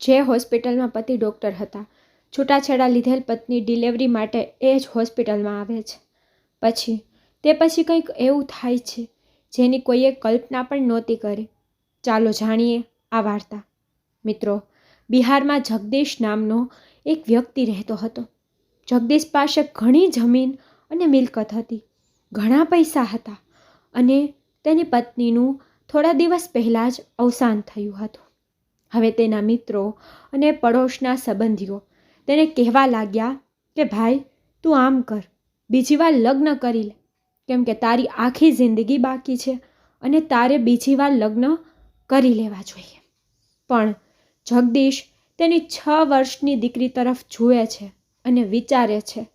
જે હોસ્પિટલમાં પતિ ડૉક્ટર હતા. છૂટાછેડા લીધેલ પત્ની ડિલિવરી માટે એ જ હોસ્પિટલમાં આવે છે. પછી, તે પછી કંઈક એવું થાય છે જેની કોઈએ કલ્પના પણ નહોતી કરી. ચાલો જાણીએ આ વાર્તા. મિત્રો, બિહારમાં જગદીશ નામનો એક વ્યક્તિ રહેતો હતો. જગદીશ પાસે ઘણી જમીન અને મિલકત હતી. ઘણા પૈસા હતા અને તેની પત્નીનું થોડા દિવસ પહેલાં જ અવસાન થયું હતું. હવે તેના મિત્રો અને પડોશના સંબંધીઓ તેને કહેવા લાગ્યા કે, ભાઈ, તું આમ કર. બીજી વાર લગ્ન કરી લે. કેમ કે તારી આખી જિંદગી બાકી છે અને તારે બીજી વાર લગ્ન કરી લેવા જોઈએ. પણ જગદીશ તેની છ વર્ષની દીકરી તરફ જુએ છે અને વિચારે છે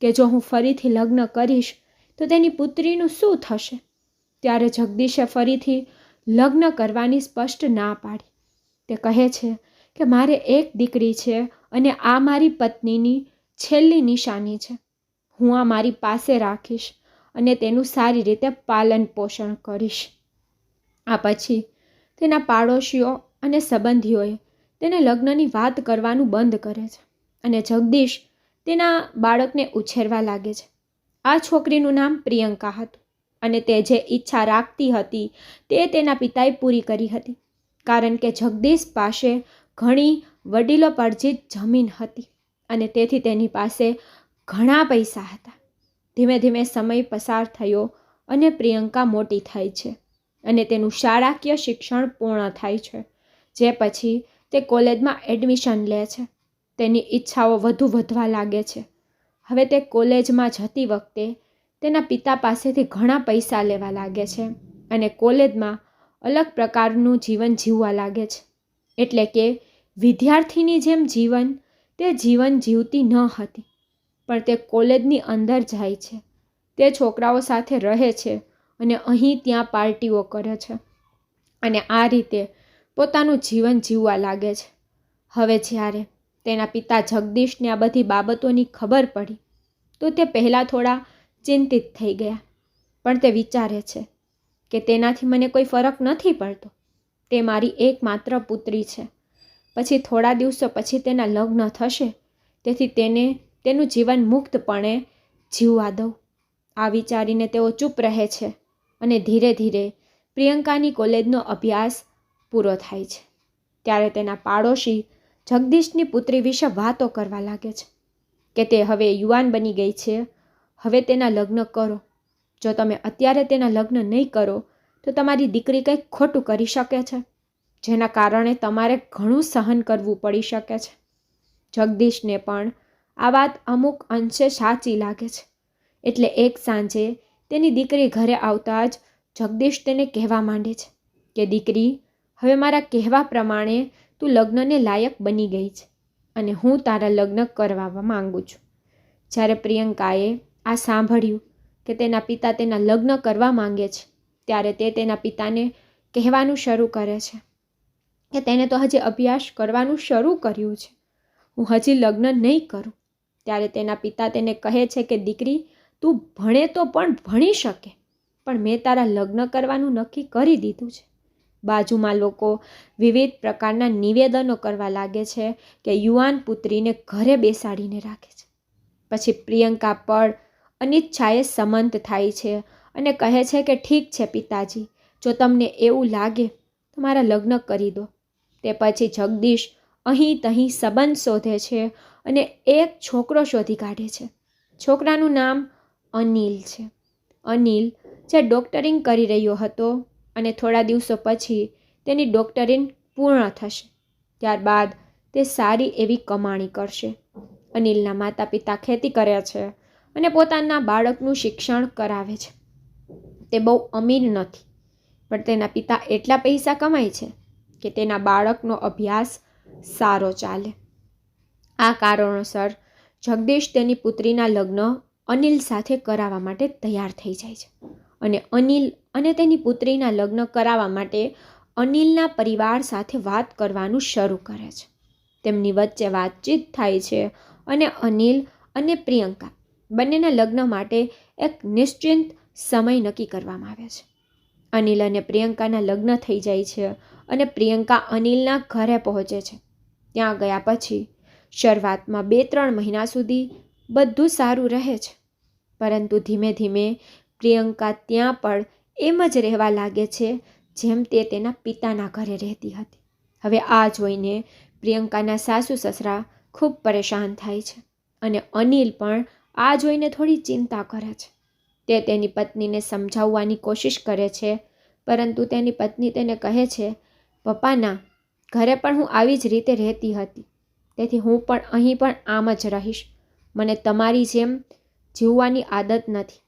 કે જો હું ફરીથી લગ્ન કરીશ, તો તેની પુત્રીનું શું થશે? ત્યારે જગદીશે ફરીથી લગ્ન કરવાની સ્પષ્ટ ના પાડી. તે કહે છે કે મારે એક દીકરી છે અને આ મારી પત્નીની છેલ્લી નિશાની છે. હું આ મારી પાસે રાખીશ અને તેનું સારી રીતે પાલન પોષણ કરીશ. આ પછી તેના પાડોશીઓ અને સંબંધીઓએ તેને લગ્નની વાત કરવાનું બંધ કરે છે અને જગદીશ તેના બાળકને ઉછેરવા લાગે છે. આ છોકરીનું નામ પ્રિયંકા હતું અને તે જે ઈચ્છા રાખતી હતી તે તેના પિતાએ પૂરી કરી હતી. કારણ કે જગદીશ પાસે ઘણી વડીલો પરજીત જમીન હતી અને તેથી તેની પાસે ઘણા પૈસા હતા. ધીમે ધીમે સમય પસાર થયો અને પ્રિયંકા મોટી થાય છે અને તેનું શાળાકીય શિક્ષણ પૂર્ણ થાય છે, જે પછી તે કોલેજમાં એડમિશન લે છે. તેની ઈચ્છાઓ વધુ વધવા લાગે છે. હવે તે કોલેજમાં જતી વખતે તેના પિતા પાસેથી ઘણા પૈસા લેવા લાગે છે અને કોલેજમાં અલગ પ્રકારનું જીવન જીવવા લાગે છે. એટલે કે વિદ્યાર્થીની જેમ જીવન, તે જીવન જીવતી ન હતી. પણ તે કોલેજની અંદર જાય છે. તે છોકરાઓ સાથે રહે છે અને અહીં ત્યાં પાર્ટીઓ કરે છે. અને આ રીતે પોતાનું જીવન જીવવા લાગે છે. હવે જ્યારે તેના પિતા જગદીશને આ બધી બાબતોની ખબર પડી, તો તે પહેલાં થોડા ચિંતિત થઈ ગયા. પણ તે વિચારે છે કે તેનાથી મને કોઈ ફરક નથી પડતો. તે મારી એકમાત્ર પુત્રી છે. પછી થોડા દિવસો પછી તેના લગ્ન થશે. તેથી તેને, તેનું જીવન મુક્તપણે જીવવા દઉં. આ વિચારીને તેઓ ચૂપ રહે છે અને ધીરે ધીરે પ્રિયંકાની કોલેજનો અભ્યાસ પૂરો થાય છે. ત્યારે તેના પાડોશી જગદીશની પુત્રી વિશે વાતો કરવા લાગે છે કે તે હવે યુવાન બની ગઈ છે. હવે તેના લગ્ન કરો. જો તમે અત્યારે તેના લગ્ન નહીં કરો, તો તમારી દીકરી કંઈક ખોટું કરી શકે છે, જેના કારણે તમારે ઘણું સહન કરવું પડી શકે છે. જગદીશને પણ આ વાત અમુક અંશે સાચી લાગે છે. એટલે એક સાંજે તેની દીકરી ઘરે આવતા જ જગદીશ તેને કહેવા માંડે છે કે, દીકરી, હવે મારા કહેવા પ્રમાણે તું લગ્નને લાયક બની ગઈ છે અને હું તારા લગ્ન કરવા માંગુ છું. જ્યારે પ્રિયંકાએ આ સાંભળ્યું કે તેના પિતા તેના લગ્ન કરવા માંગે છે, ત્યારે તે તેના પિતાને કહેવાનું શરૂ કરે છે કે તેને તો હજી અભ્યાસ કરવાનું શરૂ કર્યું છે. હું હજી લગ્ન નહીં કરું. ત્યારે તેના પિતા તેને કહે છે કે, દીકરી, તું ભણે તો પણ ભણી શકે, પણ મેં તારા લગ્ન કરવાનું નક્કી કરી દીધું છે. બાજુમાં લોકો વિવિધ પ્રકારના નિવેદનો કરવા લાગે છે કે યુવાન પુત્રીને ઘરે બેસાડીને રાખે છે. પછી પ્રિયંકા પર અનિચ્છાએ સમંત થાય છે અને કહે છે કે ઠીક છે પિતાજી, જો તમને એવું લાગે તો મારા લગ્ન કરી દો. તે પછી જગદીશ અહીં તહીં સંબંધ શોધે છે અને એક છોકરો શોધી કાઢે છે. છોકરાનું નામ અનિલ છે. અનિલ જે ડૉક્ટરિંગ કરી રહ્યો હતો અને થોડા દિવસો પછી તેની ડૉક્ટરિંગ પૂર્ણ થશે. ત્યારબાદ તે સારી એવી કમાણી કરશે. અનિલના માતા પિતા ખેતી કરે છે અને પોતાના બાળકનું શિક્ષણ કરાવે છે. તે બહુ અમીર નથી, પણ તેના પિતા એટલા પૈસા કમાય છે કે તેના બાળકનો અભ્યાસ સારો ચાલે. આ કારણોસર જગદીશ તેની પુત્રીના લગ્ન અનિલ સાથે કરાવવા માટે તૈયાર થઈ જાય છે. અને અનિલ અને તેની પુત્રીના લગ્ન કરાવવા માટે અનિલના પરિવાર સાથે વાત કરવાનું શરૂ કરે છે. તેમની વચ્ચે વાતચીત થાય છે અને અનિલ અને પ્રિયંકા બંનેના લગ્ન માટે એક નિશ્ચિંત સમય નક્કી કરવામાં આવે છે. અનિલ અને પ્રિયંકાના લગ્ન થઈ જાય છે અને પ્રિયંકા અનિલના ઘરે પહોંચે છે. ત્યાં ગયા પછી શરૂઆતમાં બે ત્રણ મહિના સુધી બધું સારું રહે છે. પરંતુ ધીમે ધીમે પ્રિયંકા ત્યાં પણ એમ જ રહેવા લાગે છે જેમ તે તેના પિતાના ઘરે રહેતી હતી. હવે આ જોઈને પ્રિયંકાના સાસુ સસરા ખૂબ પરેશાન થાય છે અને અનિલ પણ આ જોઈને થોડી ચિંતા કરે છે. તે તેની પત્નીને સમજાવવાની કોશિશ કરે છે, પરંતુ તેની પત્ની તેને કહે છે પપ્પાના ઘરે પણ હું આવી જ રીતે રહેતી હતી. તેથી હું પણ અહીં પણ આમ જ રહીશ. મને તમારી જેમ જીવવાની આદત નથી.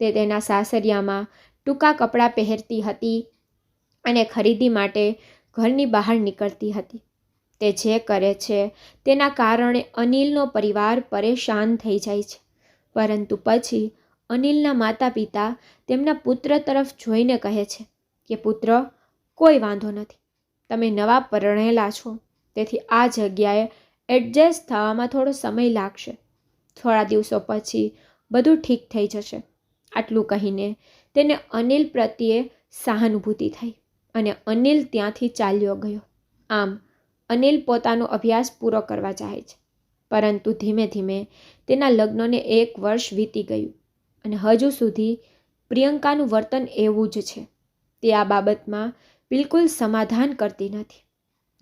તે તેના સાસરિયામાં ટૂંકા કપડાં પહેરતી હતી અને ખરીદી માટે ઘરની બહાર નીકળતી હતી. તે જે કરે છે, તેના કારણે અનિલનો પરિવાર પરેશાન થઈ જાય છે. પરંતુ પછી અનિલના માતા પિતા તેમના પુત્ર તરફ જોઈને કહે છે કે, પુત્ર, કોઈ વાંધો નથી. તમે નવા પરણેલા છો. તેથી આ જગ્યાએ એડજસ્ટ થવામાં થોડો સમય લાગશે. થોડા દિવસો પછી બધું ઠીક થઈ જશે. આટલું કહીને તેને અનિલ પ્રત્યે સહાનુભૂતિ થઈ અને અનિલ ત્યાંથી ચાલ્યો ગયો. આમ અનિલ પોતાનો અભ્યાસ પૂરો કરવા જાય છે. પરંતુ ધીમે ધીમે તેના લગ્નને એક વર્ષ વીતી ગયું અને હજુ સુધી પ્રિયંકાનું વર્તન એવું જ છે. તે આ બાબતમાં બિલકુલ સમાધાન કરતી નથી.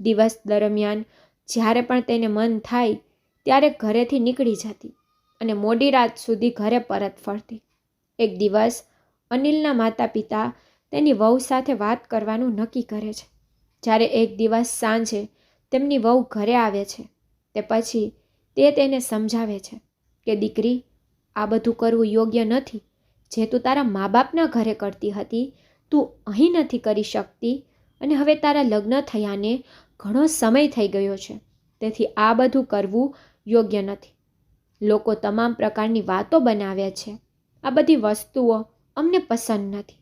દિવસ દરમિયાન જ્યારે પણ તેને મન થાય ત્યારે ઘરેથી નીકળી જતી અને મોડી રાત સુધી ઘરે પરત ફરતી. એક દિવસ અનિલના માતા પિતા તેની વહુ સાથે વાત કરવાનું નક્કી કરે છે. જ્યારે એક દિવસ સાંજે તેમની વહુ ઘરે આવે છે તે પછી તે તેને સમજાવે છે કે દીકરી, આ બધું કરવું યોગ્ય નથી. જે તું તારા મા બાપના ઘરે કરતી હતી, તું અહીં નથી કરી શકતી અને હવે તારા લગ્ન થયાને ઘણો સમય થઈ ગયો છે. તેથી આ બધું કરવું યોગ્ય નથી. લોકો તમામ પ્રકારની વાતો બનાવે છે. આ બધી વસ્તુઓ અમને પસંદ નથી.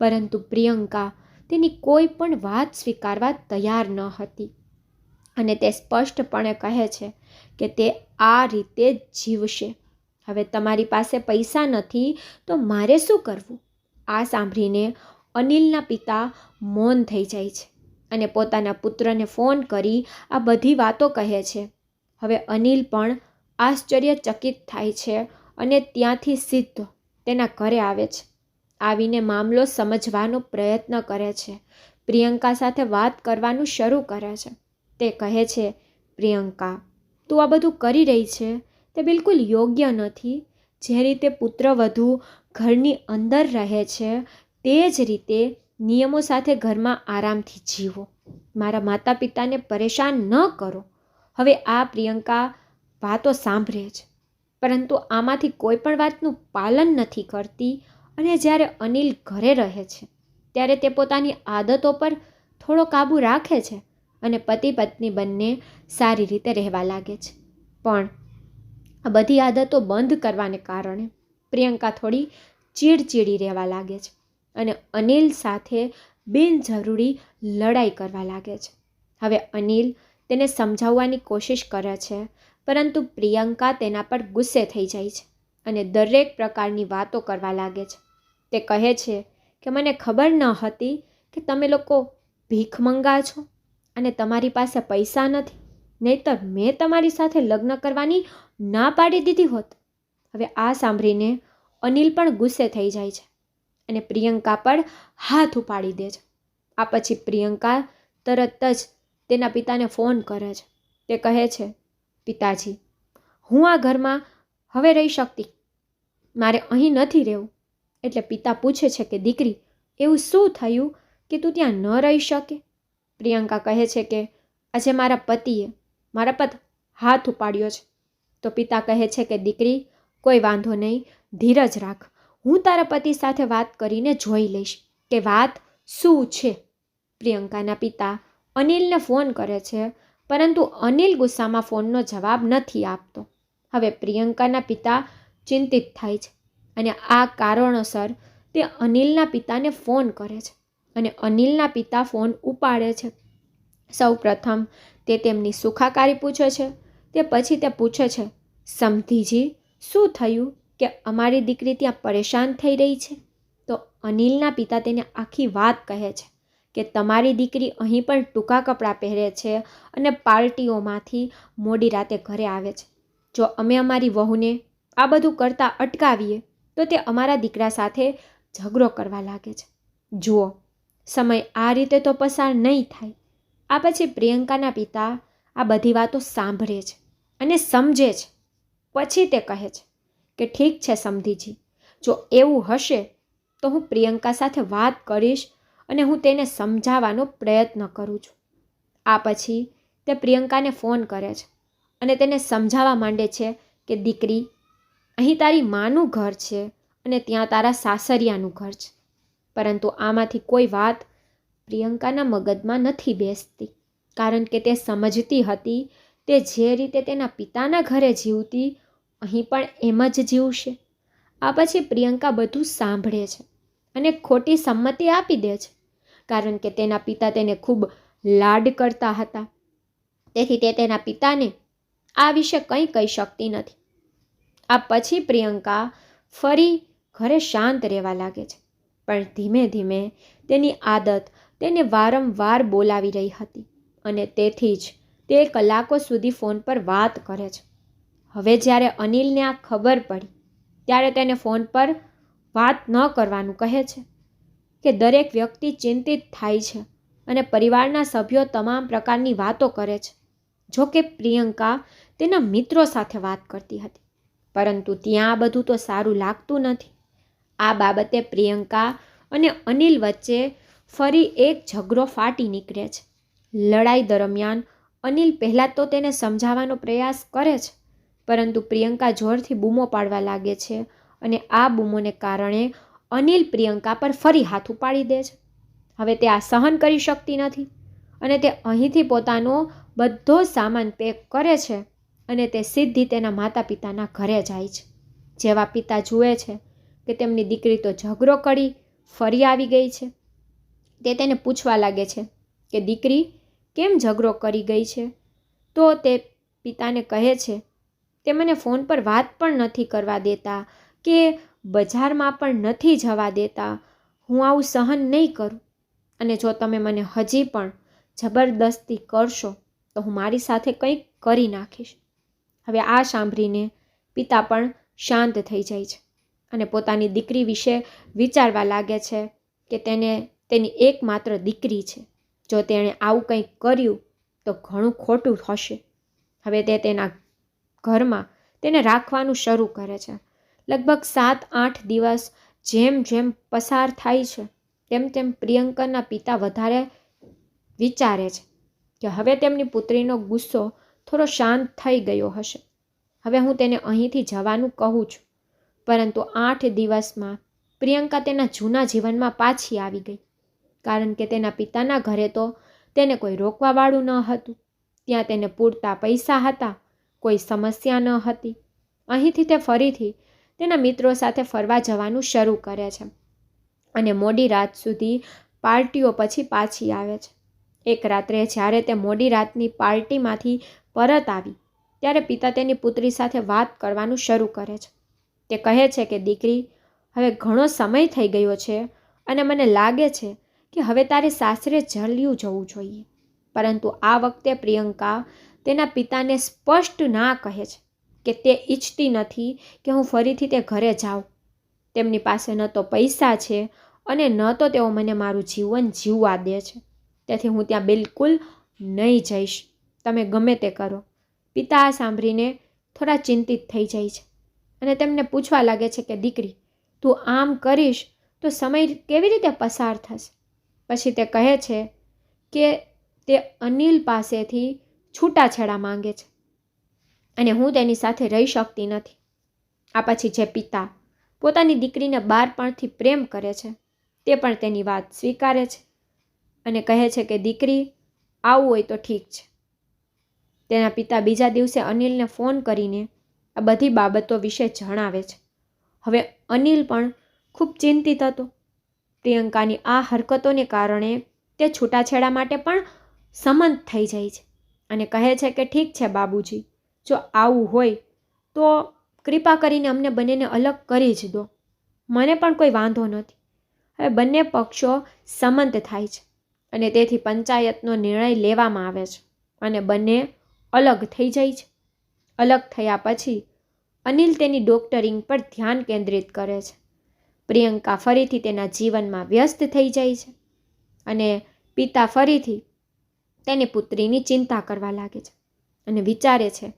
પરંતુ પ્રિયંકા તેની કોઈ પણ વાત સ્વીકારવા તૈયાર ન હતી. અને તે સ્પષ્ટપણે કહે છે કે તે આ રીતે જીવશે. હવે તમારી પાસે પૈસા નથી, તો મારે શું કરવું? આ સાંભળીને અનિલના પિતા મૌન થઈ જાય છે અને પોતાના પુત્રને ફોન કરી આ બધી વાતો કહે છે. હવે અનિલ પણ આશ્ચર્યચકિત થાય છે અને ત્યાંથી સીધો તેના ઘરે આવે છે. આવીને મામલો સમજવાનો પ્રયત્ન કરે છે. પ્રિયંકા સાથે વાત કરવાનું શરૂ કરે છે. તે કહે છે, પ્રિયંકા, તું આ બધું કરી રહી છે? તે બિલકુલ યોગ્ય નથી. જે રીતે પુત્રવધુ ઘરની અંદર રહે છે, તે જ રીતે નિયમો સાથે ઘરમાં આરામથી જીવો. મારા માતા પિતાને પરેશાન ન કરો. હવે આ પ્રિયંકા વાતો સાંભળે છે પરંતુ આમાંથી કોઈ પણ વાતનું પાલન નથી કરતી અને જ્યારે અનિલ ઘરે રહે છે, ત્યારે તે પોતાની આદતો પર થોડો કાબૂ રાખે છે. અને પતિ પત્ની બંને સારી રીતે રહેવા લાગે છે. પણ આ બધી આદતો બંધ કરવાને કારણે પ્રિયંકા થોડી ચીડચીડી રહેવા લાગે છે અને અનિલ સાથે બિનજરૂરી લડાઈ કરવા લાગે છે. હવે અનિલ તેને સમજાવવાની કોશિશ કરે છે, પરંતુ પ્રિયંકા તેના પર ગુસ્સે થઈ જાય છે અને દરેક પ્રકારની વાતો કરવા લાગે છે. તે કહે છે કે, મને ખબર ન હતી કે તમે લોકો ભીખ મંગા છો. અને તમારી પાસે પૈસા નથી, નહીતર મેં તમારી સાથે લગ્ન કરવાની ના પાડી દીધી હોત. હવે આ સાંભળીને અનિલ પણ ગુસ્સે થઈ જાય છે અને પ્રિયંકા પર હાથ ઉપાડી દે છે. આ પછી પ્રિયંકા તરત જ તેના પિતાને ફોન કરે છે. તે કહે છે, પિતાજી, હું આ ઘરમાં હવે રહી શકતી. મારે અહીં નથી રહેવું. એટલે પિતા પૂછે છે કે, દીકરી, એવું શું થયું કે તું ત્યાં ન રહી શકે? પ્રિયંકા કહે છે કે, આજે મારા પતિએ મારા પર હાથ ઉપાડ્યો છે. તો પિતા કહે છે કે, દીકરી, કોઈ વાંધો નહીં, ધીરજ રાખ. હું તારા પતિ સાથે વાત કરીને જોઈ લઈશ કે વાત શું છે. પ્રિયંકાના પિતા અનિલને ફોન કરે છે, પરંતુ અનિલ ગુસ્સામાં ફોનનો જવાબ નથી આપતો. હવે પ્રિયંકાના પિતા ચિંતિત થાય છે અને આ કારણોસર તે અનિલના પિતાને ફોન કરે છે. અને અનિલના પિતા ફોન ઉપાડે છે. સૌ પ્રથમ તે તેમની સુખાકારી પૂછે છે. તે પછી તે પૂછે છે, સમધીજી, શું થયું કે અમારી દીકરી ત્યાં પરેશાન થઈ રહી છે? તો અનિલના પિતા તેને આખી વાત કહે છે કે તમારી દીકરી અહીં પણ ટૂંકા કપડાં પહેરે છે અને પાર્ટીઓમાંથી મોડી રાતે ઘરે આવે છે. જો અમે અમારી વહુને આ બધું કરતાં અટકાવીએ, તો તે અમારા દીકરા સાથે ઝઘડો કરવા લાગે છે. જુઓ સમય આ રીતે તો પસાર નહીં થાય. આ પછી પ્રિયંકાના પિતા આ બધી વાતો સાંભળે છે અને સમજે છે. પછી તે કહે છે કે ઠીક છે સમધીજી, જો એવું હશે તો હું પ્રિયંકા સાથે વાત કરીશ અને હું તેને સમજાવવાનો પ્રયત્ન કરું છું. આ પછી તે પ્રિયંકાને ફોન કરે છે અને તેને સમજાવવા માંડે છે કે દીકરી, અહીં તારી માનું ઘર છે અને ત્યાં તારા સાસરિયાનું ઘર છે. પરંતુ આમાંથી કોઈ વાત પ્રિયંકાના મગજમાં નથી બેસતી, કારણ કે તે સમજતી હતી તે જે રીતે તેના પિતાના ઘરે જીવતી, અહીં પણ એમ જ જીવશે. આ પછી પ્રિયંકા બધું સાંભળે છે અને ખોટી સંમતિ આપી દે છે, કારણ કે તેના પિતા તેને ખૂબ લાડ કરતા હતા. તેથી તે તેના પિતાને આ વિશે કંઈ કહી શકતી નથી. આ પછી પ્રિયંકા ફરી ઘરે શાંત રહેવા લાગે છે. પણ ધીમે ધીમે તેની આદત તેને વારંવાર બોલાવી રહી હતી અને તેથી જ તે કલાકો સુધી ફોન પર વાત કરે છે. હવે જ્યારે અનિલને આ ખબર પડી, ત્યારે તેને ફોન પર વાત ન કરવાનું કહે છે કે દરેક વ્યક્તિ ચિંતિત થાય છે અને પરિવારના સભ્યો તમામ પ્રકારની વાતો કરે છે, જો કે પ્રિયંકા તેના મિત્રો સાથે વાત કરતી હતી. પરંતુ ત્યાં બધું તો સારું લાગતું નથી. આ બાબતે પ્રિયંકા અને અનિલ વચ્ચે ફરી એક ઝઘડો ફાટી નીકળે છે. લડાઈ દરમિયાન અનિલ પહેલાં તો તેને સમજાવવાનો પ્રયાસ કરે છે, પરંતુ પ્રિયંકા જોરથી બૂમો પાડવા લાગે છે અને આ બૂમોને કારણે અનિલ પ્રિયંકા પર ફરી હાથ ઉપાડી દે છે. હવે તે આ સહન કરી શકતી નથી અને તે અહીંથી પોતાનો બધો સામાન પેક કરે છે અને તે સીધી તેના માતા પિતાના ઘરે જાય છે, જેવા પિતા જુએ છે કે તેમની દીકરી તો ઝઘડો કરી ફરી આવી ગઈ છે. તે તેને પૂછવા લાગે છે કે દીકરી કેમ ઝઘડો કરી ગઈ છે? તો તે પિતાને કહે છે, તે મને ફોન પર વાત પણ નથી કરવા દેતા કે બજારમાં પણ નથી જવા દેતા. હું આવું સહન નહીં કરું. અને જો તમે મને હજી પણ જબરદસ્તી કરશો, તો હું મારી સાથે કંઈક કરી નાખીશ. હવે આ સાંભળીને પિતા પણ શાંત થઈ જાય છે. અને પોતાની દીકરી વિશે વિચારવા લાગે છે કે તેને તેની એકમાત્ર દીકરી છે. જો તેણે આવું કંઈક કર્યું, તો ઘણું ખોટું થશે હવે તે તેના ઘરમાં તેને રાખવાનું શરૂ કરે છે. લગભગ સાત, આઠ દિવસ જેમ જેમ પસાર થાય છે, તેમ તેમ પ્રિયંકાના પિતા વધારે વિચારે છે કે હવે તેમની પુત્રીનો ગુસ્સો થોડો શાંત થઈ ગયો હશે. હવે હું તેને અહીંથી જવાનું કહું છું. પરંતુ આઠ દિવસમાં પ્રિયંકા તેના જૂના જીવનમાં પાછી આવી ગઈ. કારણ કે તેના પિતાના ઘરે તો તેને કોઈ રોકવાવાળું ન હતું. ત્યાં તેને પૂરતા પૈસા હતા, કોઈ સમસ્યા ન હતી. અહીંથી તે ફરીથી તેના મિત્રો સાથે ફરવા જવાનું શરૂ કરે છે અને મોડી રાત સુધી પાર્ટીઓ પછી પાછી આવે છે. એક રાત્રે જ્યારે તે મોડી રાતની પાર્ટીમાંથી પરત આવી, ત્યારે પિતા તેની પુત્રી સાથે વાત કરવાનું શરૂ કરે છે. તે કહે છે કે, દીકરી, હવે ઘણો સમય થઈ ગયો છે અને મને લાગે છે કે હવે તારે સાસરે જલ્યું જવું જોઈએ. પરંતુ આ વખતે પ્રિયંકા તેના પિતાને સ્પષ્ટ ના કહે છે કે તે ઈચ્છતી નથી કે હું ફરીથી તે ઘરે જાઉં. તેમની પાસે ન તો પૈસા છે અને ન તો તેઓ મને મારું જીવન જીવવા દે છે. તેથી હું ત્યાં બિલકુલ નહીં જઈશ. તમે ગમે તે કરો. પિતા સાંભળીને થોડા ચિંતિત થઈ જાય છે. અને તેમને પૂછવા લાગે છે કે, દીકરી, તું આમ કરીશ તો સમય કેવી રીતે પસાર થશે? પછી તે કહે છે કે, તે અનિલ પાસેથી છૂટાછેડા માંગે છે અને હું તેની સાથે રહી શકતી નથી. આ પછી જે પિતા પોતાની દીકરીને બાળપણથી પ્રેમ કરે છે, તે પણ તેની વાત સ્વીકારે છે અને કહે છે કે, દીકરી, આવું હોય તો ઠીક છે. તેના પિતા બીજા દિવસે અનિલને ફોન કરીને આ બધી બાબતો વિશે જણાવે છે. હવે અનિલ પણ ખૂબ ચિંતિત હતો. પ્રિયંકાની આ હરકતોને કારણે તે છૂટાછેડા માટે પણ સંમત થઈ જાય છે અને કહે છે કે ઠીક છે બાબુજી, જો આવું હોય તો કૃપા કરીને અમને બંનેને અલગ કરી જ દો. મને પણ કોઈ વાંધો નથી. હવે બંને પક્ષો સંમત થાય છે અને તેથી પંચાયતનો નિર્ણય લેવામાં આવે છે અને બંને અલગ થઈ જાય છે. અલગ થયા પછી અનિલ તેની ડોક્ટરિંગ પર ધ્યાન કેન્દ્રિત કરે છે. પ્રિયંકા ફરીથી તેના જીવનમાં વ્યસ્ત થઈ જાય છે અને પિતા ફરીથી તેની પુત્રીની ચિંતા કરવા લાગે છે અને વિચારે છે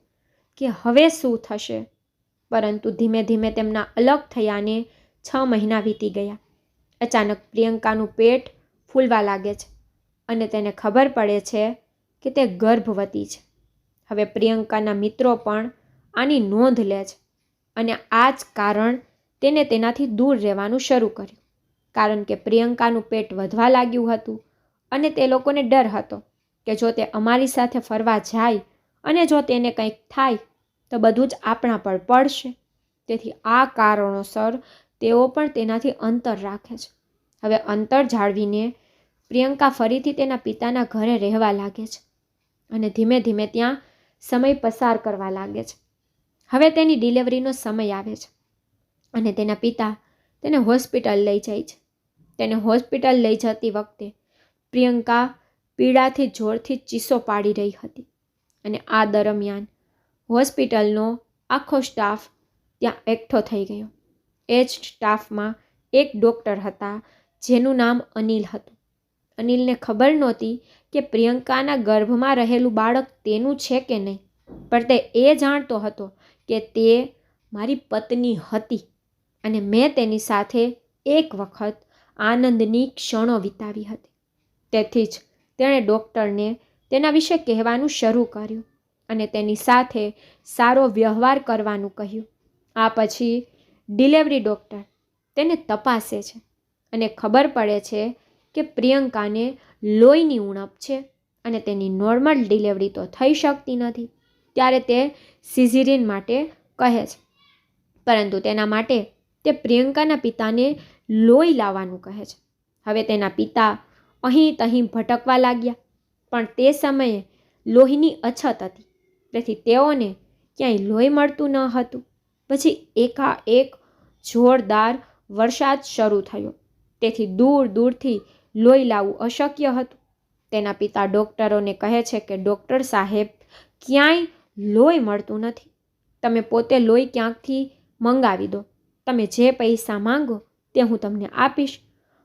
કે હવે શું થશે? પરંતુ ધીમે ધીમે તેમના અલગ થયાને છ મહિના વીતી ગયા. અચાનક પ્રિયંકાનું પેટ ફૂલવા લાગે છે અને તેને ખબર પડે છે કે તે ગર્ભવતી છે. હવે પ્રિયંકાના મિત્રો પણ આની નોંધ લે છે અને આ જ કારણ તેને તેનાથી દૂર રહેવાનું શરૂ કર્યું. કારણ કે પ્રિયંકાનું પેટ વધવા લાગ્યું હતું અને તે લોકોને ડર હતો કે જો તે અમારી સાથે ફરવા જાય અને જો તેને કંઈક થાય, તો બધું જ આપણા પર પડશે. તેથી આ કારણોસર તેઓ પણ તેનાથી અંતર રાખે છે. હવે અંતર જાળવીને પ્રિયંકા ફરીથી તેના પિતાના ઘરે રહેવા લાગે છે અને ધીમે ધીમે ત્યાં સમય પસાર કરવા લાગે છે. હવે તેની ડિલિવરીનો સમય આવે છે અને તેના પિતા તેને હોસ્પિટલ લઈ જાય છે. તેને હોસ્પિટલ લઈ જતી વખતે પ્રિયંકા પીડાથી જોરથી ચીસો પાડી રહી હતી અને આ દરમિયાન હોસ્પિટલનો આખો સ્ટાફ ત્યાં એકઠો થઈ ગયો. એ જ સ્ટાફમાં એક ડૉક્ટર હતા જેનું નામ અનિલ હતું. અનિલને ખબર નહોતી કે પ્રિયંકાના ગર્ભમાં રહેલું બાળક તેનું છે કે નહીં? પણ તે એ જાણતો હતો કે તે મારી પત્ની હતી અને મેં તેની સાથે એક વખત આનંદની ક્ષણો વિતાવી હતી. તેથી જ તેણે ડૉક્ટરને તેના વિશે કહેવાનું શરૂ કર્યું અને તેની સાથે સારો વ્યવહાર કરવાનું કહ્યું. આ પછી ડિલેવરી ડૉક્ટર તેને તપાસે છે અને ખબર પડે છે કે પ્રિયંકાને લોહીની ઉણપ છે અને તેની નોર્મલ ડિલિવરી તો થઈ શકતી નથી. ત્યારે તે સિઝિરિન માટે કહે છે. પરંતુ તેના માટે તે પ્રિયંકાના પિતાને લોહી લાવવાનું કહે છે. હવે તેના પિતા અહીં તહીં ભટકવા લાગ્યા, પણ તે સમયે લોહીની અછત હતી. તેથી તેઓને ક્યાંય લોહી મળતું ન હતું. પછી એકાએક જોરદાર વરસાદ શરૂ થયો. તેથી દૂર દૂરથી લોહી લાવવું અશક્ય હતું. તેના પિતા ડૉક્ટરોને કહે છે કે, ડૉક્ટર સાહેબ, ક્યાંય લોહી મળતું નથી. તમે પોતે લોહી ક્યાંકથી મંગાવી દો. તમે જે પૈસા માંગો તે હું તમને આપીશ.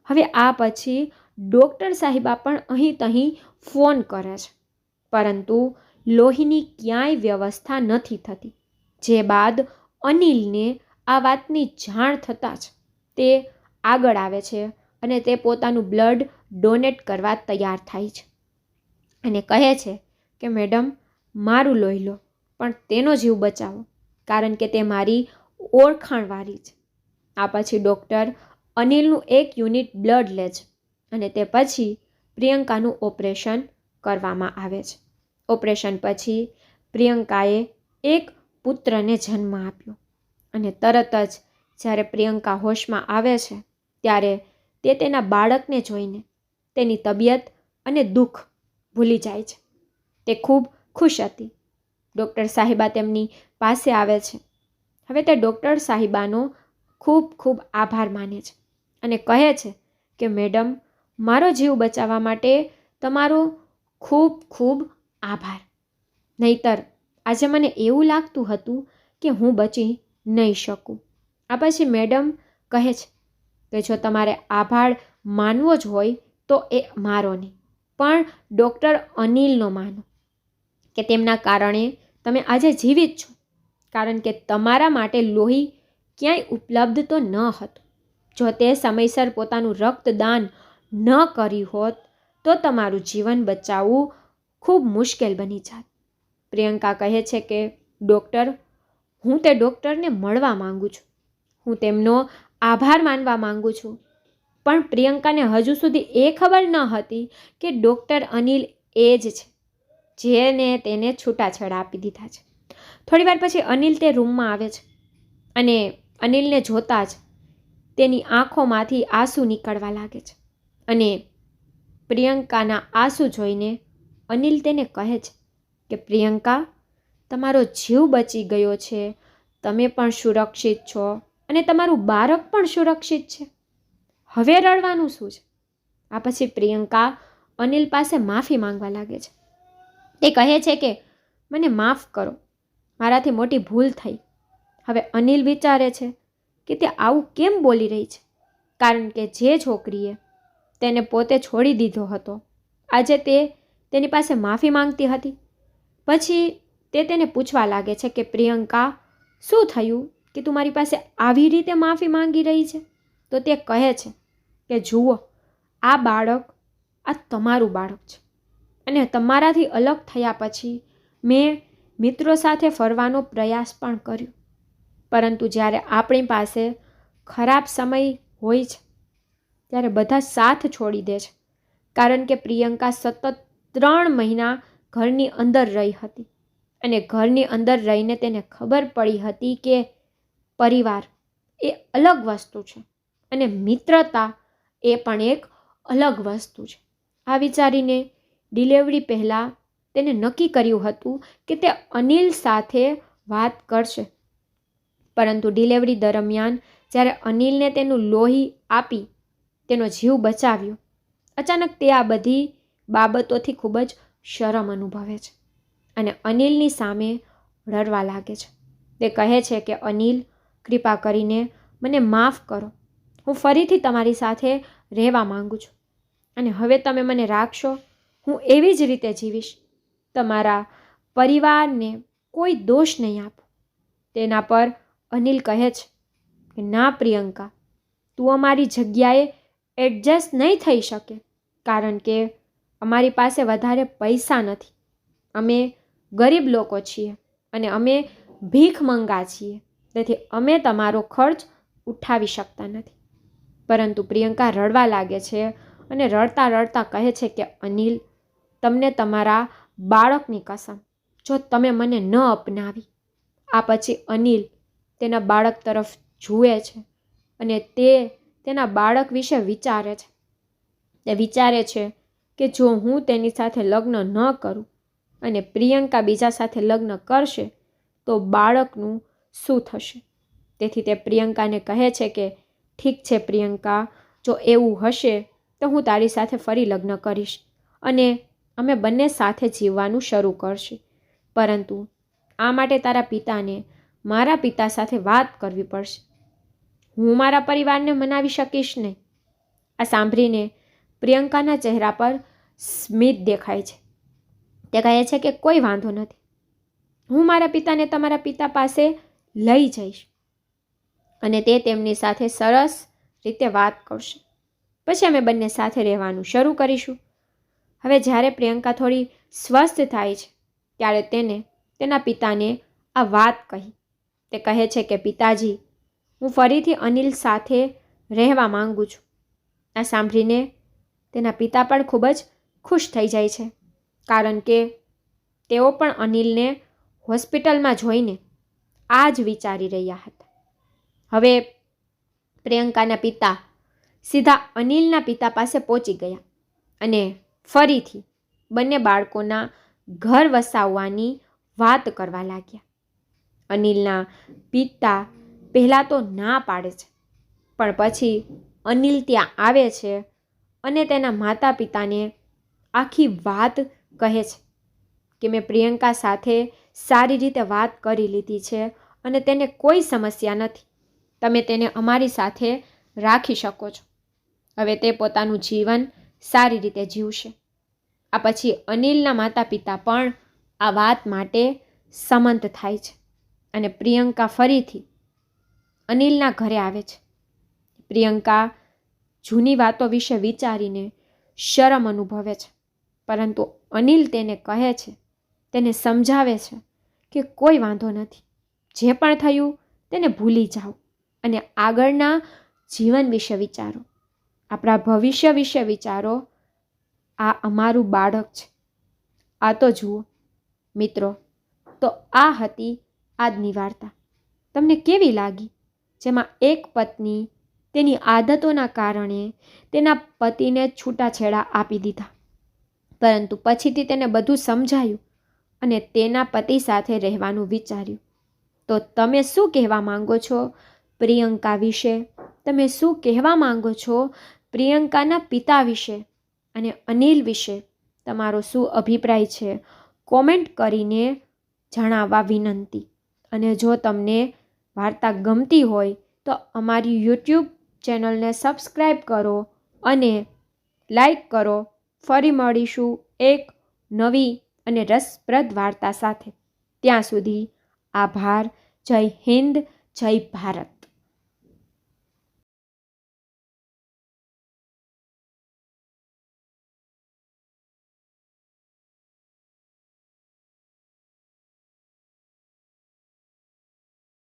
હવે આ પછી ડૉક્ટર સાહેબા પણ અહીં તહીં ફોન કરે છે. પરંતુ લોહીની ક્યાંય વ્યવસ્થા નથી થતી. જે બાદ અનિલને આ વાતની જાણ થતાં જ તે આગળ આવે છે અને તે પોતાનું બ્લડ ડોનેટ કરવા તૈયાર થાય છે. અને કહે છે કે, મેડમ, મારું લોહી લો, પણ તેનો જીવ બચાવો, કારણ કે તે મારી ઓળખાણવાળી છે. આ પછી ડૉક્ટર અનિલનું એક યુનિટ બ્લડ લે છે અને તે પછી પ્રિયંકાનું ઓપરેશન કરવામાં આવે છે. ઓપરેશન પછી પ્રિયંકાએ એક પુત્રને જન્મ આપ્યો અને તરત જ જ્યારે પ્રિયંકા હોશમાં આવે છે, ત્યારે તે તેના બાળકને જોઈને તેની તબિયત અને દુઃખ ભૂલી જાય છે. તે ખૂબ ખુશ હતી. ડૉક્ટર સાહિબા તેમની પાસે આવે છે. હવે તે ડૉક્ટર સાહિબાનો ખૂબ ખૂબ આભાર માને છે અને કહે છે કે, મેડમ, મારો જીવ બચાવવા માટે તમારો ખૂબ ખૂબ આભાર. નહીતર આજે મને એવું લાગતું હતું કે હું બચી નહીં શકું. આ પછી મેડમ કહે છે કે જો તમારે આભાર માનવો જ હોય, તો એ મારો નહીં. પણ ડૉક્ટર અનિલનો માનો કે તેમના કારણે તમે આજે જીવિત છો, કારણ કે તમારા માટે લોહી ક્યાંય ઉપલબ્ધ તો ન હતું. જો તે સમયસર પોતાનું રક્તદાન ન કર્યું હોત, તો તમારું જીવન બચાવવું ખૂબ મુશ્કેલ બની જાત. પ્રિયંકા કહે છે કે, ડૉક્ટર, હું તે ડૉક્ટરને મળવા માગું છું. હું તેમનો આભાર માનવા માંગુ છું. પણ પ્રિયંકાને હજુ સુધી એ ખબર ન હતી કે ડૉક્ટર અનિલ એ જ છે, જેને તેને છૂટાછેડા આપી દીધા છે. થોડીવાર પછી અનિલ તે રૂમમાં આવે છે અને અનિલને જોતાં જ તેની આંખોમાંથી આંસુ નીકળવા લાગે છે અને પ્રિયંકાના આંસુ જોઈને અનિલ તેને કહે છે કે, પ્રિયંકા, તમારો જીવ બચી ગયો છે. તમે પણ સુરક્ષિત છો. અને તમારું બાળક પણ સુરક્ષિત છે. હવે રડવાનું શું છે? આ પછી પ્રિયંકા અનિલ પાસે માફી માંગવા લાગે છે. તે કહે છે કે, મને માફ કરો. મારાથી મોટી ભૂલ થઈ. હવે અનિલ વિચારે છે કે તે આવું કેમ બોલી રહી છે? કારણ કે જે છોકરીએ તેને પોતે છોડી દીધો હતો, આજે તે તેની પાસે માફી માંગતી હતી. પછી તે તેને પૂછવા લાગે છે કે પ્રિયંકા શું થયું? કે તું મારી પાસે આવી રીતે માફી માંગી રહી છે? તો તે કહે છે કે, જુઓ, આ બાળક, આ તમારું બાળક છે. અને તમારાથી અલગ થયા પછી મેં મિત્રો સાથે ફરવાનો પ્રયાસ પણ કર્યો. પરંતુ જ્યારે આપણી પાસે ખરાબ સમય હોય છે, ત્યારે બધા સાથ છોડી દે છે. કારણ કે પ્રિયંકા સતત ત્રણ મહિના ઘરની અંદર રહી હતી. અને ઘરની અંદર રહીને તેને ખબર પડી હતી કે પરિવાર એ અલગ વસ્તુ છે અને મિત્રતા એ પણ એક અલગ વસ્તુ છે. આ વિચારીને ડિલેવરી પહેલાં તેને નક્કી કર્યું હતું કે તે અનિલ સાથે વાત કરશે. પરંતુ ડિલેવરી દરમિયાન જ્યારે અનિલને તેનું લોહી આપી તેનો જીવ બચાવ્યો, અચાનક તે આ બધી બાબતોથી ખૂબ જ શરમ અનુભવે છે અને અનિલની સામે રડવા લાગે છે. તે કહે છે કે અનિલ કૃપા કરીને મને માફ કરો. હું ફરીથી તમારી સાથે રહેવા માંગુ છું. અને હવે તમે મને રાખશો, હું એવી જ રીતે જીવીશ. તમારા પરિવારને કોઈ દોષ નહીં આપો. તેના પર અનિલ કહે છે કે, ના, પ્રિયંકા, તું અમારી જગ્યાએ એડજસ્ટ નહીં થઈ શકે, કારણ કે અમારી પાસે વધારે પૈસા નથી. અમે ગરીબ લોકો છીએ અને અમે ભીખ મંગા છીએ. તેથી અમે તમારો ખર્ચ ઉઠાવી શકતા નથી. પરંતુ પ્રિયંકા રડવા લાગે છે અને રડતા રડતા કહે છે કે, અનિલ, તમને તમારા બાળકની કસમ. જો તમે મને ન અપનાવી, આ પછી અનિલ તેના બાળક તરફ જુએ છે અને તે તેના બાળક વિશે વિચારે છે. તે વિચારે છે કે જો હું તેની સાથે લગ્ન ન કરું અને પ્રિયંકા બીજા સાથે લગ્ન કરશે, તો બાળકનું શું થશે? તેથી તે પ્રિયંકાને કહે છે કે, ઠીક છે પ્રિયંકા, જો એવું હશે, તો હું તારી સાથે ફરી લગ્ન કરીશ અને અમે બંને સાથે જીવવાનું શરૂ કરશે. પરંતુ આ માટે તારા પિતાને મારા પિતા સાથે વાત કરવી પડશે. હું મારા પરિવારને મનાવી શકીશ નહીં. આ સાંભળીને પ્રિયંકાના ચહેરા પર સ્મિત દેખાય છે. તે કહે છે કે, કોઈ વાંધો નથી. હું મારા પિતાને તમારા પિતા પાસે લઈ જઈશ. અને તે તેમની સાથે સરસ રીતે વાત કરશે. પછી અમે બંને સાથે રહેવાનું શરૂ કરીશું. હવે જ્યારે પ્રિયંકા થોડી સ્વસ્થ થાય છે, ત્યારે તેને, તેના પિતાને આ વાત કહી. તે કહે છે કે, પિતાજી, હું ફરીથી અનિલ સાથે રહેવા માંગુ છું. આ સાંભળીને તેના પિતા પણ ખૂબ જ ખુશ થઈ જાય છે, કારણ કે તેઓ પણ અનિલને હોસ્પિટલમાં જોઈને આ જ વિચારી રહ્યા હતા. હવે પ્રિયંકાના પિતા સીધા અનિલના પિતા પાસે પહોંચી ગયા અને ફરીથી બંને બાળકોના ઘર વસાવવાની વાત કરવા લાગ્યા. અનિલના પિતા પહેલાં તો ના પાડે છે, પણ પછી અનિલ ત્યાં આવે છે અને તેના માતા પિતાને આખી વાત કહે છે કે મેં પ્રિયંકા સાથે સારી રીતે વાત કરી લીધી છે અને તેને કોઈ સમસ્યા નથી. તમે તેને અમારી સાથે રાખી શકો છો. હવે તે પોતાનું જીવન સારી રીતે જીવશે. આ પછી અનિલના માતા પિતા પણ આ વાત માટે સંમત થાય છે અને પ્રિયંકા ફરીથી અનિલના ઘરે આવે છે. પ્રિયંકા જૂની વાતો વિશે વિચારીને શરમ અનુભવે છે, પરંતુ અનિલ તેને કહે છે, તેને સમજાવે છે કે કોઈ વાંધો નથી. જે પણ થયું તેને ભૂલી જાઓ અને આગળના જીવન વિશે વિચારો. આપણા ભવિષ્ય વિશે વિચારો. આ અમારું બાળક છે. આ તો જુઓ. મિત્રો, તો આ હતી આજની વાર્તા. તમને કેવી લાગી? જેમાં એક પત્ની તેની આદતોના કારણે તેના પતિને છૂટાછેડા આપી દીધા. પરંતુ પછીથી તેને બધું સમજાયું અને તેના પતિ સાથે રહેવાનું વિચાર્યું. તો તમે શું કહેવા માંગો છો પ્રિયંકા વિશે? તમે શું કહેવા માંગો છો પ્રિયંકાના પિતા વિશે અને અનિલ વિશે? તમારો શું અભિપ્રાય છે? કોમેન્ટ કરીને જણાવવા વિનંતી. અને જો તમને વાર્તા ગમતી હોય તો અમારી યુટ્યુબ ચેનલને સબસ્ક્રાઈબ કરો અને લાઈક કરો. ફરી મળીશું એક નવી અને રસપ્રદ વાર્તા સાથે. ત્યાં સુધી આભાર. જય હિન્દ જય ભારત.